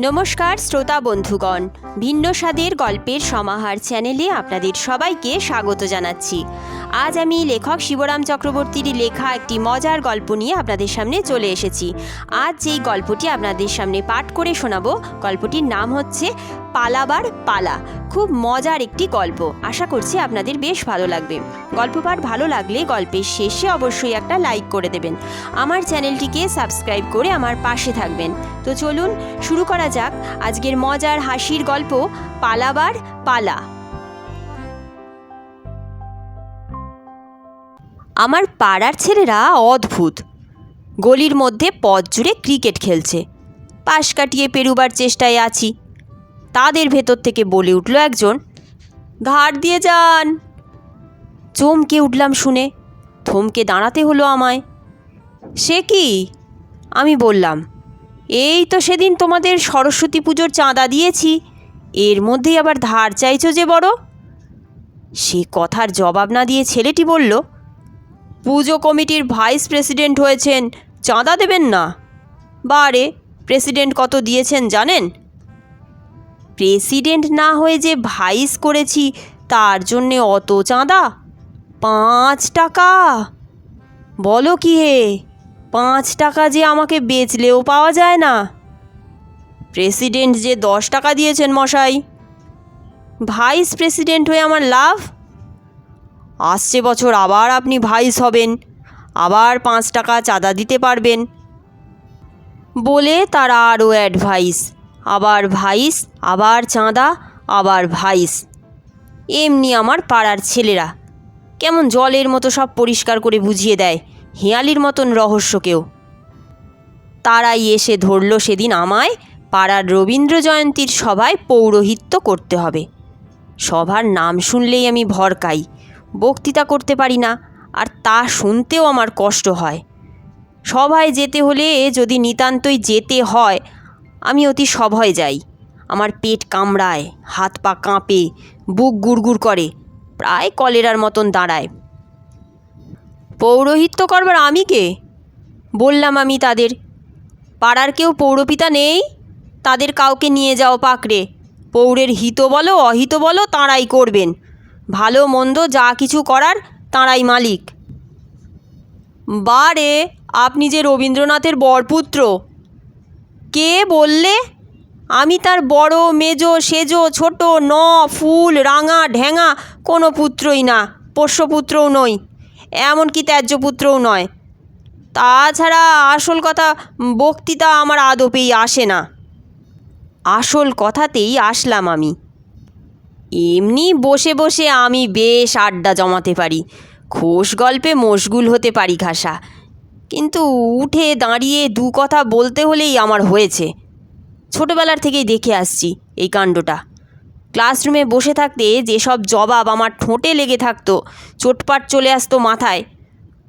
নমস্কার শ্রোতা বন্ধুগণ। ভিন্ন স্বাদের গল্পের সমাহার চ্যানেলে আপনাদের সবাইকে স্বাগত জানাচ্ছি। আজ আমি লেখক শিবরাম চক্রবর্তীর লেখা একটি মজার গল্প নিয়ে আপনাদের সামনে চলে এসেছি। আজ যেই গল্পটি আপনাদের সামনে পাঠ করে শোনাবো, গল্পটির নাম হচ্ছে পালাবার পালা। খুব মজার একটি গল্প। আশা করছি আপনাদের বেশ ভালো লাগবে। গল্প পাঠ ভালো লাগলে গল্পের শেষে অবশ্যই একটা লাইক করে দেবেন। আমার চ্যানেলটিকে সাবস্ক্রাইব করে আমার পাশে থাকবেন। তো চলুন, শুরু করা যাক। আজকের মজার হাসির গল্প, পালাবার পালা। আমার পাড়ার ছেলেরা অদ্ভুত। গলির মধ্যে পথ জুড়ে ক্রিকেট খেলছে। পাশ কাটিয়ে পেরুবার চেষ্টায় আছি। তাদের ভেতর থেকে বলে উঠল একজন ঘাট দিয়ে যান। চমকে উঠলাম শুনে, থমকে দাঁড়াতে হলো আমায়। সে কি? আমি বললাম, এই তো সেদিন তোমাদের সরস্বতী পুজোর চাঁদা দিয়েছি। এর মধ্যেই আবার ধার চাইছো যে বড়? সে কথার জবাব না দিয়ে ছেলেটি বলল পুজো কমিটির ভাইস প্রেসিডেন্ট হয়েছেন। চাঁদা দেবেন না। বারে, প্রেসিডেন্ট কত দিয়েছেন জানেন? প্রেসিডেন্ট না হয়ে যে ভাইস করেছি, তার জন্যে অত চাঁদা? পাঁচ টাকা। বলো কি হে? পাঁচ টাকা যে আমাকে বেচলেও পাওয়া যায় না। প্রেসিডেন্ট যে দশ টাকা দিয়েছেন মশাই। ভাইস প্রেসিডেন্ট হয়ে আমার লাভ? আসছে বছর আবার আপনি ভাইস হবেন। আবার পাঁচ টাকা চাঁদা দিতে পারবেন। বলে তারা আরও অ্যাডভাইস, আবার ভাইস, আবার চাঁদা, আবার ভাইস। এমনি আমার পাড়ার ছেলেরা। কেমন জলের মতো সব পরিষ্কার করে বুঝিয়ে দেয়, হেয়ালির মতন রহস্যকেও তারাই এসে ধরল সেদিন আমায় পাড়ার রবীন্দ্র জয়ন্তীর সভায় পৌরোহিত্য করতে হবে। সভার নাম শুনলেই আমি ভরকাই। বক্তৃতা করতে পারি না, আর তা শুনতেও আমার কষ্ট হয়। সভায় যেতে হলে যদি নিতান্তই যেতে হয়, আমি অতি সভয় যাই। আমার পেট কামড়ায়, হাত পা কাঁপে, বুক গুড়গুড় করে, প্রায় কলেরার মতন দাঁড়ায়। পৌরোহিত্য করবার আমি কে? বললাম আমি তাদের। পাড়ার কেউ পৌরপিতা নেই? তাদের কাউকে নিয়ে যাও পাকড়ে। পৌরের হিত বলো অহিত বলো তাঁরাই করবেন। ভালো মন্দ যা কিছু করার তাঁরাই মালিক। বারে, আপনি যে রবীন্দ্রনাথের বরপুত্র, কে বললে? আমি তার বড়, মেজো, সেজো, ছোট, ন, ফুল, রাঙা ঢ্যাঙা কোনো পুত্রই না, পোষ্যপুত্রও নই, এমনকি ত্যায্যপুত্রও নয়। তাছাড়া আসল কথা, বক্তৃতা আমার আদপেই আসে না। আসল কথাতেই আসলাম আমি। এমনি বসে বসে আমি বেশ আড্ডা জমাতে পারি। খোশ গল্পে মশগুল হতে পারি ঘাসা। কিন্তু উঠে দাঁড়িয়ে দু কথা বলতে হলেই আমার হয়েছে। ছোটোবেলার থেকেই দেখে আসছি এই কাণ্ডটা। ক্লাসরুমে বসে থাকতে যেসব জবাব আমার ঠোঁটে লেগে থাকতো, চোটপাট চলে আসতো মাথায়।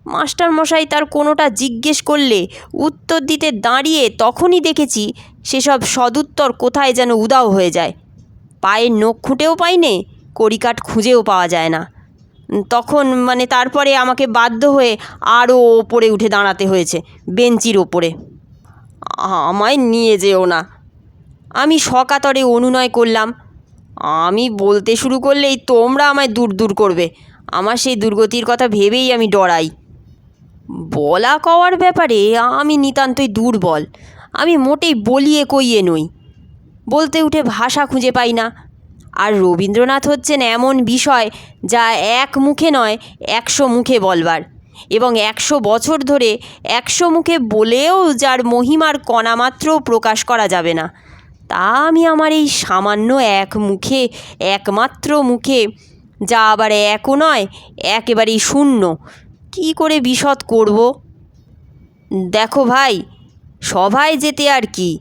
মাস্টার মশাই তার কোনোটা জিজ্ঞেস করলে, উত্তর দিতে দাঁড়িয়ে তখনই দেখেছি সেসব সদুত্তর কোথায় যেন উদাও হয়ে যায়। পায়ের নখ খুঁটেও পাই নে কড়িকাঠ খুঁজেও পাওয়া যায় না। তখন মানে তারপরে আমাকে বাধ্য হয়ে আরও ওপরে উঠে দাঁড়াতে হয়েছে, বেঞ্চির ওপরে। আমায় নিয়ে যেও না। আমি সকাতরে অনুনয় করলাম। আমি বলতে শুরু করলেই তোমরা আমায় দূর দূর করবে। আমার সেই দুর্গতির কথা ভেবেই আমি ডরাই। বলা কওয়ার ব্যাপারে আমি নিতান্তই দুর্বল। আমি মোটেই বলিয়ে কইয়ে নই। বলতে উঠে ভাষা খুঁজে পাই না। আর রবীন্দ্রনাথ হচ্ছেন এমন বিষয় যা এক মুখে নয়, একশো মুখে বলবার। এবং একশো বছর ধরে একশো মুখে বলেও যার মহিমার কণামাত্র প্রকাশ করা যাবে না। তা আমি আমার এই সামান্য এক মুখে, একমাত্র মুখে, যা আবার একও নয়, একেবারেই শূন্য, কি করে বিশদ করব? দেখো ভাই, সভায় যেতে আর কি।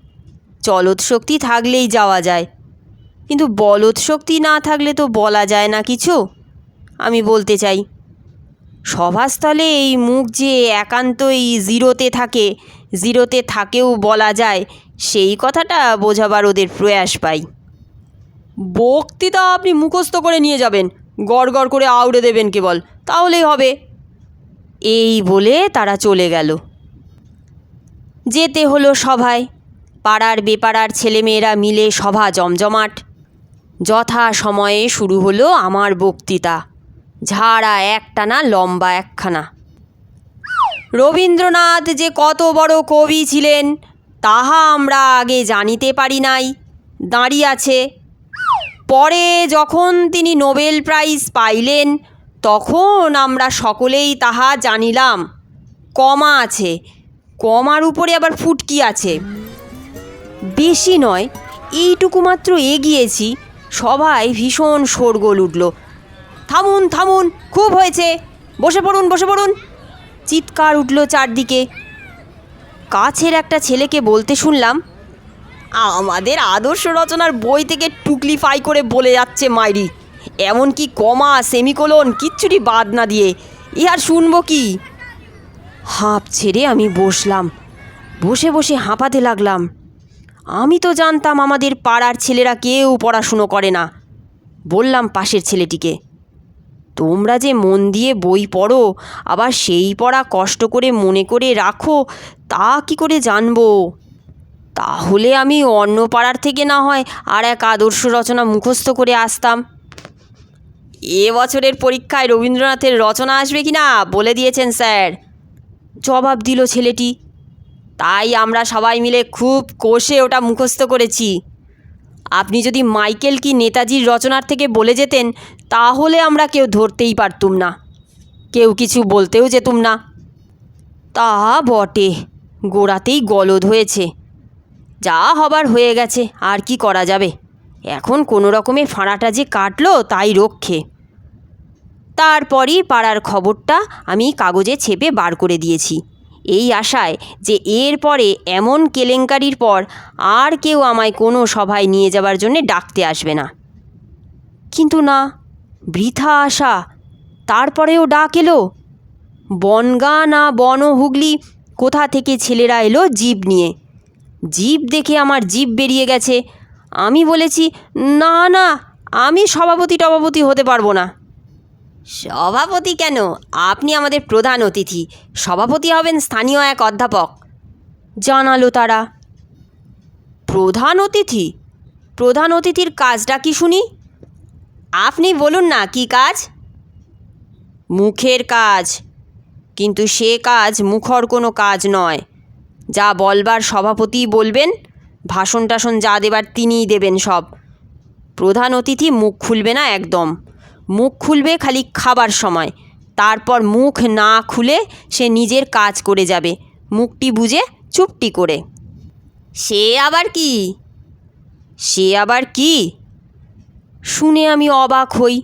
চলৎ শক্তি থাকলেই যাওয়া যায়। কিন্তু বলৎ শক্তি না থাকলে তো বলা যায় না কিছু। আমি বলতে চাই সভাস্থলে এই মুখ যে একান্তই জিরোতে থাকে জিরোতে থাকেও বলা যায় সেই কথাটা বোঝাবার ওদের প্রয়াস পাই। বক্তৃতা আপনি মুখস্থ করে নিয়ে যাবেন গড় গড় করে আউড়ে দেবেন কেবল তাহলেই হবে। এই বলে তারা চলে গেল। যেতে হলো সভায়। পাড়ার বেপাড়ার ছেলেমেয়েরা মিলে সভা জমজমাট। যথা সময়ে শুরু হলো আমার বক্তৃতা। ঝাড়া একটানা, লম্বা একখানা। রবীন্দ্রনাথ যে কত বড় কবি ছিলেন, তাহা আমরা আগে জানিতে পারি নাই। দাঁড়িয়ে আছে। পরে যখন তিনি নোবেল প্রাইজ পাইলেন, তখন আমরা সকলেই তাহা জানিলাম। কমা আছে। কমার উপরে আবার ফুটকি আছে। বেশি নয়, এইটুকু মাত্র এগিয়েছি, সবাই ভীষণ শোরগোল উঠল। থামুন থামুন, খুব হয়েছে, বসে পড়ুন বসে পড়ুন। চিৎকার উঠল চারদিকে। কাছের একটা ছেলেকে বলতে শুনলাম, আমাদের আদর্শ রচনার বই থেকে টুকলি ফাই করে বলে যাচ্ছে মাইরি। এমনকি কমা, সেমিকোলন কিচ্ছুটি বাদ না দিয়ে, ইহার শুনব কি? হাঁপ ছেড়ে আমি বসলাম, বসে বসে হাঁপাতে লাগলাম। আমি তো জানতাম আমাদের পাড়ার ছেলেরা কেউ পড়াশুনো করে না। বললাম পাশের ছেলেটিকে, তোমরা যে মন দিয়ে বই পড়ো, আবার সেই পড়া কষ্ট করে মনে করে রাখো, তা কি করে জানব? তাহলে আমি অন্য পাড়ার থেকে না হয় আর এক আদর্শ রচনা মুখস্থ করে আসতাম। এ বছরের পরীক্ষায় রবীন্দ্রনাথের রচনা আসবে কি না বলে দিয়েছেন স্যার। জবাব দিল ছেলেটি তাই আমরা সবাই মিলে খুব কষে ওটা মুখস্থ করেছি। আপনি যদি মাইকেল কি নেতাজির রচনার থেকে বলে যেতেন, তাহলে আমরা কেউ ধরতেই পারতুম না। কেউ কিছু বলতেও যেতুম না। তা বটে, গোড়াতেই গলদ হয়েছে। যা হবার হয়ে গেছে, আর কি করা যাবে? এখন কোনো রকমে ফাঁড়াটা যে কাটলো, তাই রক্ষে। তারপরই পাড়ার খবরটা আমি কাগজে ছেপে বার করে দিয়েছি। এই আশায় যে এর পরে এমন কেলেঙ্কারির পর আর কেউ আমায় কোনো সভায় নিয়ে যাবার জন্যে ডাকতে আসবে না। কিন্তু না, বৃথা আশা, তারপরেও ডাক এলো। বনগা না বন হুগলি, কোথা থেকে ছেলেরা এলো জিপ নিয়ে। জিপ দেখে আমার জিপ বেরিয়ে গেছে। আমি বলেছি, না না, আমি সভাপতি টভাপতি হতে পারব না। সভাপতি কেন? আপনি আমাদের প্রধান অতিথি। সভাপতি হবেন স্থানীয় এক অধ্যাপক। জানালো তারা। প্রধান অতিথি? প্রধান অতিথির কাজটা কি শুনি? আপনি বলুন না, কি কাজ? মুখের কাজ। কিন্তু সে কাজ মুখর কোনো কাজ নয়। যা বলবার সভাপতি বলবেন ভাষণ টাষণ যা দেবার তিনিই দেবেন সব। প্রধান অতিথি মুখ খুলবে না একদম। মুখ খুলবে খালি খাবার সময়। তারপর মুখ না খুলে সে নিজের কাজ করে যাবে। মুখটি বুঝে চুপটি করে। সে আবার কি? সে আবার কি? শুনে আমি অবাক হই।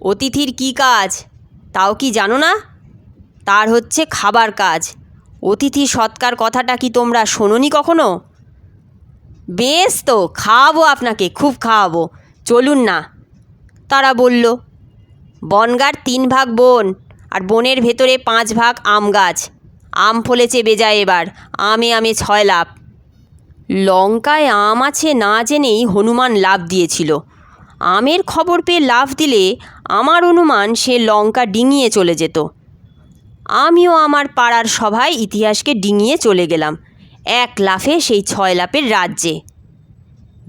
অতিথির কি কাজ? তাও কি জানো না? তার হচ্ছে খাবার কাজ। অতিথি সৎকার কথাটা কি তোমরা শোনোনি কখনো? বেশ তো, খাওয়াবো আপনাকে, খুব খাওয়াবো। চলুন না। তারা বলল, বনগার তিন ভাগ বন আর বনের ভেতরে পাঁচ ভাগ আম গাছ। আম ফলেছে বেজায় এবার, আমে আমে ছয় লাভ লঙ্কায় আম আছে না জেনেই হনুমান লাভ দিয়েছিল। আমের খবর পেয়ে লাভ দিলে আমার অনুমান সে লঙ্কা ডিঙিয়ে চলে যেত। আমিও আমার পাড়ার সভায় ইতিহাসকে ডিঙিয়ে চলে গেলাম, এক লাফে সেই ছয় লাফের রাজ্যে।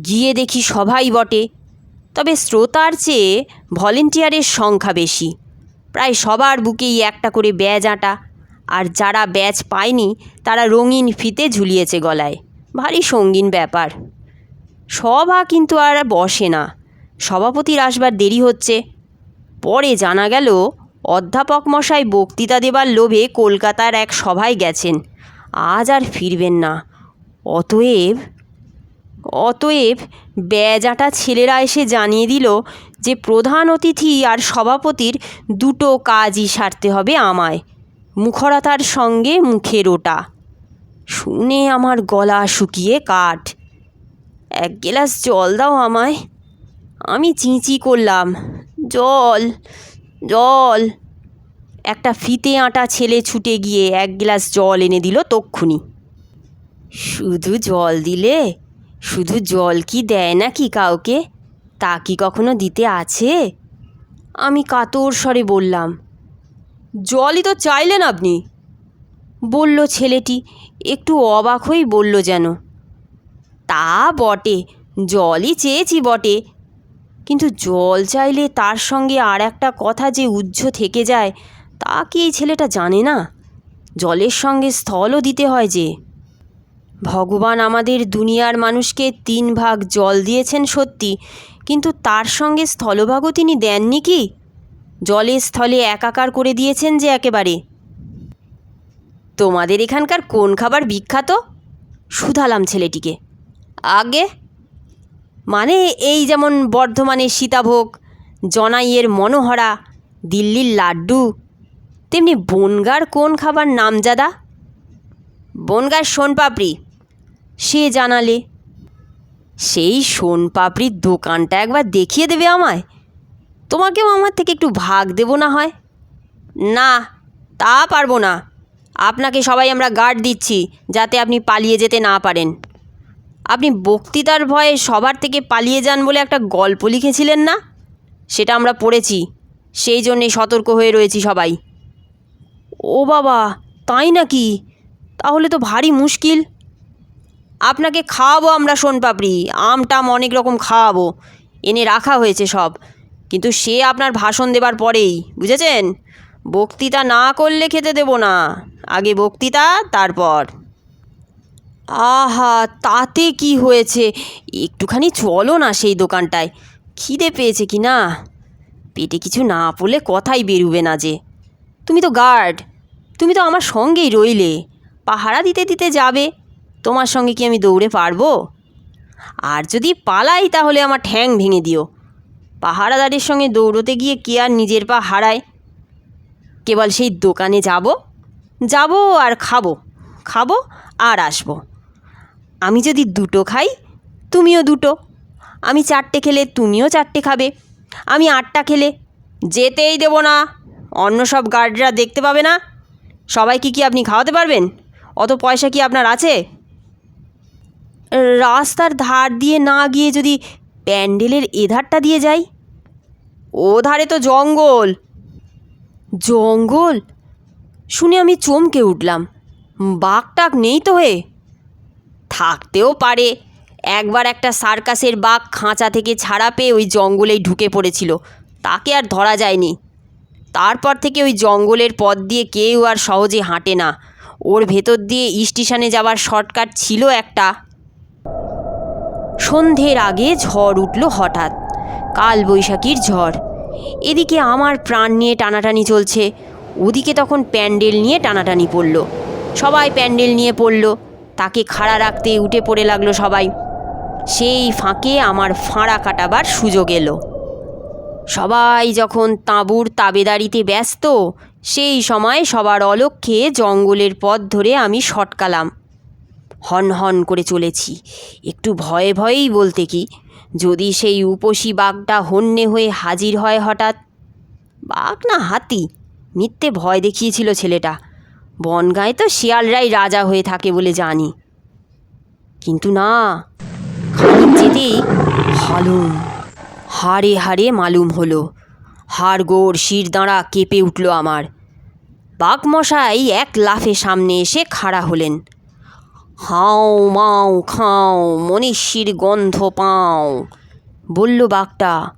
গিয়ে দেখি সভাই বটে তবে শ্রোতার চেয়ে ভলেন্টিয়ারের সংখ্যা বেশি। প্রায় সবার বুকেই একটা করে ব্যাজ আঁটা। আর যারা ব্যাজ পায়নি, তারা রঙিন ফিতে ঝুলিয়েছে গলায়। ভারী সঙ্গীন ব্যাপার। সভা কিন্তু আর বসে না। সভাপতির আসবার দেরি হচ্ছে। পরে জানা গেল, অধ্যাপক মশাই বক্তৃতা দেবার লোভে কলকাতার এক সভায় গেছেন। আজ আর ফিরবেন না। অতএব অতএব ব্যাজাটা ছেলেরা এসে জানিয়ে দিল যে প্রধান অতিথি আর সভাপতির দুটো কাজই সারতে হবে আমায়। মুখরতার সঙ্গে মুখের ওটা শুনে আমার গলা শুকিয়ে কাঠ। এক গ্লাস জল দাও আমায়। আমি চিঁচি করলাম, জল জল। একটা ফিতে আঁটা ছেলে ছুটে গিয়ে এক গ্লাস জল এনে দিল তক্ষুনি। শুধু জল দিলে শুধু জল কি দেয় নাকি কাউকে? তা কি কখনো দিতে আছে? আমি কাতর স্বরে বললাম, জলই তো চাইলেন আপনি। বলল ছেলেটি, একটু অবাক হয়েই বলল যেন, তা বটে, জলই চেয়েছি বটে। কিন্তু জল চাইলে তার সঙ্গে আর একটা কথা যে উজ্জ্ব থেকে যায়, তা কি এই ছেলেটা জানে না? জলের সঙ্গে স্থলও দিতে হয় যে। ভগবান আমাদের দুনিয়ার মানুষকে তিন ভাগ জল দিয়েছেন সত্যি, কিন্তু তার সঙ্গে স্থলভাগও তিনি দেননি কি? জলে স্থলে একাকার করে দিয়েছেন যে একেবারে। তোমাদের এখানকার কোন খাবার বিখ্যাত? শুধালাম ছেলেটিকে। আগে? মানে এই যেমন বর্ধমানের সীতাভোগ, জনাইয়ের মনোহরা, দিল্লির লাড্ডু, তেমনি বনগার কোন খাবার নামজাদা? বনগার সোনপাপড়ি। সে জানালে, সেই সোনপাপড়ির দোকানটা একবার দেখিয়ে দেবে আমায়। তোমাকেও আমার থেকে একটু ভাগ দেবো না হয়? না, তা পারব না। আপনাকে সবাই আমরা গার্ড দিচ্ছি, যাতে আপনি পালিয়ে যেতে না পারেন। আপনি বক্তৃতার ভয়ে সবার থেকে পালিয়ে যান বলে একটা গল্প লিখেছিলেন না? সেটা আমরা পড়েছি। সেই জন্যে সতর্ক হয়ে রয়েছি সবাই। ও বাবা, তাই নাকি? তাহলে তো ভারী মুশকিল। আপনাকে খাওয়াবো আমরা সোনপাপড়ি আম টাম অনেক রকম খাওয়াবো। এনে রাখা হয়েছে সব। কিন্তু সে আপনার ভাষণ দেবার পরেই, বুঝেছেন? বক্তৃতা না করলে খেতে দেবো না। আগে বক্তৃতা, তারপর। আহা, তাতে কি হয়েছে? একটুখানি চলো না সেই দোকানটায়। খিদে পেয়েছে কি না? পেটে কিছু না পড়লে কথাই বেরুবে না যে। তুমি তো গার্ড, তুমি তো আমার সঙ্গেই রইলে। পাহারা দিতে দিতে যাবে। তোমার সঙ্গে কি আমি দৌড়ে পারব? আর যদি পালাই, তাহলে আমার ঠ্যাং ভেঙে দিও। পাহারাদারের সঙ্গে দৌড়তে গিয়ে কে আর নিজের পা হারায়? কেবল সেই দোকানে যাব? যাব আর খাব। খাব আর আসব। আমি যদি দুটো খাই, তুমিও দুটো। আমি চারটে খেলে তুমিও চারটে খাবে। আমি আটটা খেলে যেতেই দেবো না। অন্য সব গার্ডরা দেখতে পাবে না। সবাইকে কি আপনি খাওয়াতে পারবেন? অত পয়সা কি আপনার আছে? রাস্তার ধার দিয়ে না গিয়ে যদি প্যান্ডেলের এধারটা দিয়ে যাই? ও ধারে তো জঙ্গল। জঙ্গল? শুনে আমি চমকে উঠলাম। বাঘ টাক নেই তো হে? থাকতেও পারে। একবার একটা সার্কাসের বাঘ খাঁচা থেকে ছাড়া পেয়ে ওই জঙ্গলেই ঢুকে পড়েছিল। তাকে আর ধরা যায়নি। তারপর থেকে ওই জঙ্গলের পথ দিয়ে কেউ আর সহজে হাঁটে না। ওর ভেতর দিয়ে স্টেশনে যাওয়ার শর্টকাট ছিল একটা। সন্ধ্যের আগে ঝড় উঠল হঠাৎ। কাল বৈশাখীর ঝড়। এদিকে আমার প্রাণ নিয়ে টানাটানি চলছে। ওদিকে তখন প্যান্ডেল নিয়ে টানাটানি পড়ল। সবাই প্যান্ডেল নিয়ে পড়ল। তাকে খাড়া রাখতে উঠে পড়ে লাগল সবাই। সেই ফাঁকে আমার ফাঁড়া কাটাবার সুযোগ এলো। সবাই যখন তাঁবুর তাবেদারিতে ব্যস্ত, সেই সময় সবার অলক্ষ্যে জঙ্গলের পথ ধরে আমি সটকালাম। হন হন করে চলেছি। একটু ভয়ে ভয়েই বলতে কি, যদি সেই উপসী বাঘটা হন্যে হয়ে হাজির হয় হঠাৎ? বাঘ না হাতি মিথ্যে ভয় দেখিয়েছিল ছেলেটা। বনগাঁয় তো শিয়ালরাই রাজা হয়ে থাকে বলে জানি। কিন্তু না, খানিক যেতেই হালুম, হাড়ে হাড়ে মালুম হলো। হাড় গোড় শির দাঁড়া কেঁপে উঠল আমার। বাঘমশাই এক লাফে সামনে এসে খাড়া হলেন। হাও মাও খাও, মনীষীর গন্ধ পাও। বলল বাঘটা,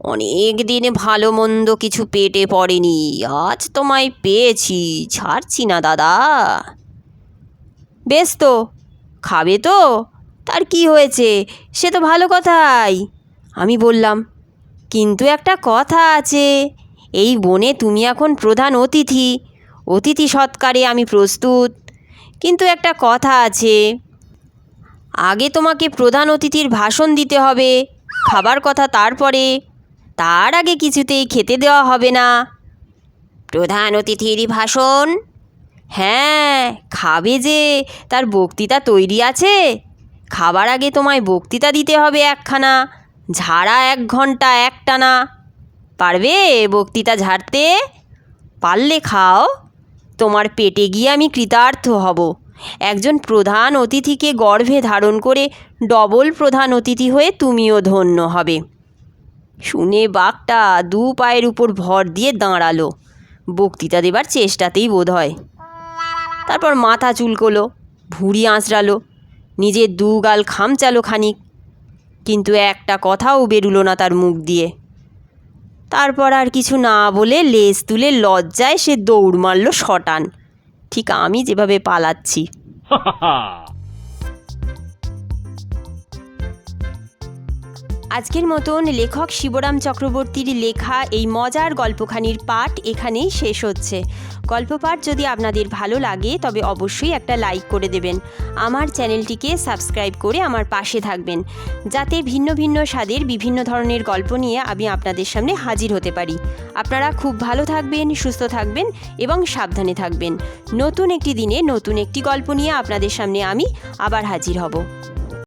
অনেক দিন ভালো মন্দ কিছু পেটে পড়েনি, আজ তোমায় পেয়েছি, ছাড়ছি না দাদা। বেশ তো, খাবে তো, তার কি হয়েছে, সে তো ভালো কথাই। আমি বললাম, কিন্তু একটা কথা আছে, এই বনে তুমি এখন প্রধান অতিথি অতিথি সৎকারে আমি প্রস্তুত। কিন্তু একটা কথা আছে। আগে তোমাকে প্রধান অতিথির ভাষণ দিতে হবে, খাবার কথা তারপরে। তার আগে কিছুতেই খেতে দেওয়া হবে না। প্রধান অতিথির ভাষণ? হ্যাঁ খাবে যে, তার বক্তৃতা তৈরি আছে। খাবার আগে তোমায় বক্তৃতা দিতে হবে একখানা, ঝাড়া এক ঘণ্টা একটানা। পারবে বক্তৃতা ঝাড়তে? পারলে খাও। তোমার পেটে গিয়ে আমি কৃতার্থ হব। একজন প্রধান অতিথিকে গর্ভে ধারণ করে ডবল প্রধান অতিথি হয়ে তুমিও ধন্য হবে। শুনে বাঘটা দু পায়ের উপর ভর দিয়ে দাঁড়াল। বক্তৃতা দেবার চেষ্টাতেই বোধ হয় তারপর মাথা চুলকোলো, ভুঁড়ি আঁচড়ালো, নিজের দু দুগাল খামচালো খানিক। কিন্তু একটা কথাও বেরুলো না তার মুখ দিয়ে। তারপর আর কিছু না বলে লেজ তুলে লজ্জায় সে দৌড় মারল শটান। ঠিক আমি যেভাবে পালাচ্ছি। আজকের মতন লেখক শিবরাম চক্রবর্তীর লেখা এই মজার গল্পখানির পাঠ এখানেই শেষ হচ্ছে। গল্প পাঠ যদি আপনাদের ভালো লাগে, তবে অবশ্যই একটা লাইক করে দেবেন। আমার চ্যানেলটিকে সাবস্ক্রাইব করে আমার পাশে থাকবেন। যাতে ভিন্ন ভিন্ন স্বাদের বিভিন্ন ধরনের গল্প নিয়ে আমি আপনাদের সামনে হাজির হতে পারি। আপনারা খুব ভালো থাকবেন, সুস্থ থাকবেন এবং সাবধানে থাকবেন। নতুন একটি দিনে নতুন একটি গল্প নিয়ে আপনাদের সামনে আমি আবার হাজির হব।